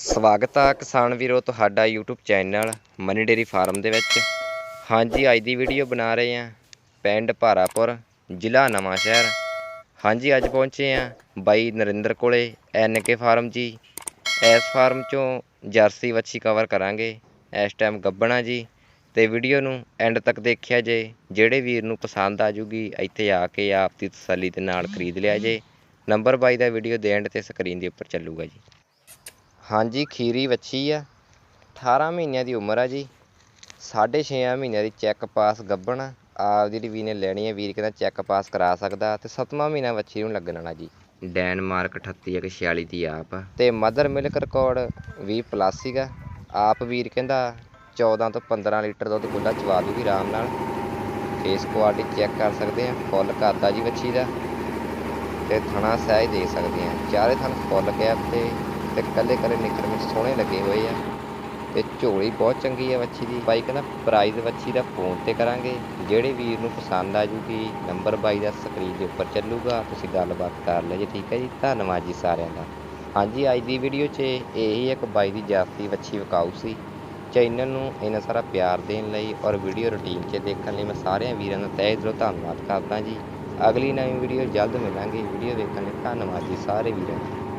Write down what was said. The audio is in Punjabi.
ਸਵਾਗਤ ਆ ਕਿਸਾਨ ਵੀਰੋ ਤੁਹਾਡਾ YouTube channel Mani dairy farm ਦੇ ਵਿੱਚ। ਹਾਂਜੀ, ਅੱਜ ਦੀ ਵੀਡੀਓ ਬਣਾ ਰਹੇ ਆ ਪਿੰਡ ਭਾਰਾਪੁਰ, ਜ਼ਿਲ੍ਹਾ ਨਵਾਂ ਸ਼ਹਿਰ। ਹਾਂਜੀ, ਅੱਜ ਪਹੁੰਚੇ ਆ ਬਾਈ ਨਰਿੰਦਰ ਕੋਲੇ ਐਨਕੇ ਫਾਰਮ ਜੀ। ਇਸ ਫਾਰਮ ਚੋਂ ਜਰਸੀ ਵੱਛੀ ਕਵਰ ਕਰਾਂਗੇ। ਇਸ ਟਾਈਮ ਗੱਬਣਾ ਜੀ ਤੇ ਵੀਡੀਓ ਨੂੰ ਐਂਡ ਤੱਕ ਦੇਖਿਆ ਜੇ। ਜਿਹੜੇ ਵੀਰ ਨੂੰ ਪਸੰਦ ਆ ਜੂਗੀ, ਇੱਥੇ ਆ ਕੇ ਆਪ ਦੀ ਤਸੱਲੀ ਦੇ ਨਾਲ ਖਰੀਦ ਲਿਆ ਜੇ। ਨੰਬਰ ਬਾਈ ਦਾ ਵੀਡੀਓ ਦੇ ਐਂਡ ਤੇ ਸਕਰੀਨ ਦੇ ਉੱਪਰ ਚੱਲੂਗਾ ਜੀ। ਹਾਂਜੀ ਖੀਰੀ ਵੱਛੀ ਆ। 18 ਮਹੀਨਿਆਂ ਦੀ ਉਮਰ ਆ ਜੀ। 6.5 ਮਹੀਨਿਆਂ ਦੀ ਚੈੱਕ ਪਾਸ ਗੱਭਣ ਆ। ਆਪ ਜਿਹੜੀ ਵੀ ਨੇ ਲੈਣੀ ਹੈ ਵੀਰ ਕਹਿੰਦਾ ਚੈੱਕ ਪਾਸ ਕਰਾ ਸਕਦਾ ਤੇ 7ਵਾਂ ਮਹੀਨਾ ਵੱਛੀ ਨੂੰ ਲੱਗਣ ਵਾਲਾ ਜੀ। ਡੈਨਮਾਰਕ 3846 ਦੀ ਆਪ। ਤੇ ਮਦਰ ਮਿਲਕ ਰਿਕਾਰਡ 20 ਪਲੱਸ ਸੀਗਾ। ਆਪ ਵੀਰ ਕਹਿੰਦਾ 14 ਤੋਂ 15 ਲੀਟਰ ਦੁੱਧ ਖੁੱਲਾ ਚਵਾ ਦੂਗੀ ਆਰਾਮ ਨਾਲ। ਫੇਸ ਕੁਆਲਿਟੀ ਚੈੱਕ ਕਰ ਸਕਦੇ ਆ ਫੁੱਲ ਕਰਦਾ ਜੀ ਵੱਛੀ ਦਾ। ਤੇ ਥਣਾ ਸਹਿਜ ਦੇ ਸਕਦੇ ਆ। ਚਾਰੇ ਥਣ ਫੁੱਲ ਕੈਪ ਤੇ ਤੇ ਕੱਲੇ ਕੱਲੇ ਨਿਕਰ ਵਿੱਚ ਸੋਹਣੇ ਲੱਗੇ ਹੋਏ ਆ। ਤੇ ਝੋਲੀ ਬਹੁਤ ਚੰਗੀ ਆ ਵੱਛੀ ਦੀ। ਬਾਈ ਕਹਿੰਦਾ ਪ੍ਰਾਈਜ਼ ਵੱਛੀ ਦਾ ਫੋਨ ਤੇ ਕਰਾਂਗੇ। ਜਿਹੜੇ ਵੀਰ ਨੂੰ ਪਸੰਦ ਆ ਜੂਗੀ ਨੰਬਰ ਬਾਈ ਦਾ ਸਕਰੀਨ ਦੇ ਉੱਪਰ ਚੱਲੂਗਾ। ਤੁਸੀਂ ਗੱਲਬਾਤ ਕਰ ਲਿਓ ਜੀ, ਠੀਕ ਹੈ ਜੀ? ਧੰਨਵਾਦ ਜੀ ਸਾਰਿਆਂ ਦਾ। ਹਾਂਜੀ, ਅੱਜ ਦੀ ਵੀਡੀਓ 'ਚ ਇਹੀ ਇੱਕ ਬਾਈ ਦੀ ਜਾਤੀ ਵੱਛੀ ਵਿਕਾਊ ਸੀ। ਚੈਨਲ ਨੂੰ ਇੰਨਾ ਸਾਰਾ ਪਿਆਰ ਦੇਣ ਲਈ ਔਰ ਵੀਡੀਓ ਰੁਟੀਨ 'ਚ ਦੇਖਣ ਲਈ ਮੈਂ ਸਾਰਿਆਂ ਵੀਰਾਂ ਦਾ ਤਹਿ ਦਿਲੋਂ ਧੰਨਵਾਦ ਕਰਦਾ ਜੀ। ਅਗਲੀ ਨਵੀਂ ਵੀਡੀਓ ਜਲਦ ਮਿਲਾਂਗੇ। ਵੀਡੀਓ ਦੇਖਣ ਲਈ ਧੰਨਵਾਦ ਜੀ ਸਾਰੇ ਵੀਰਾਂ ਦਾ।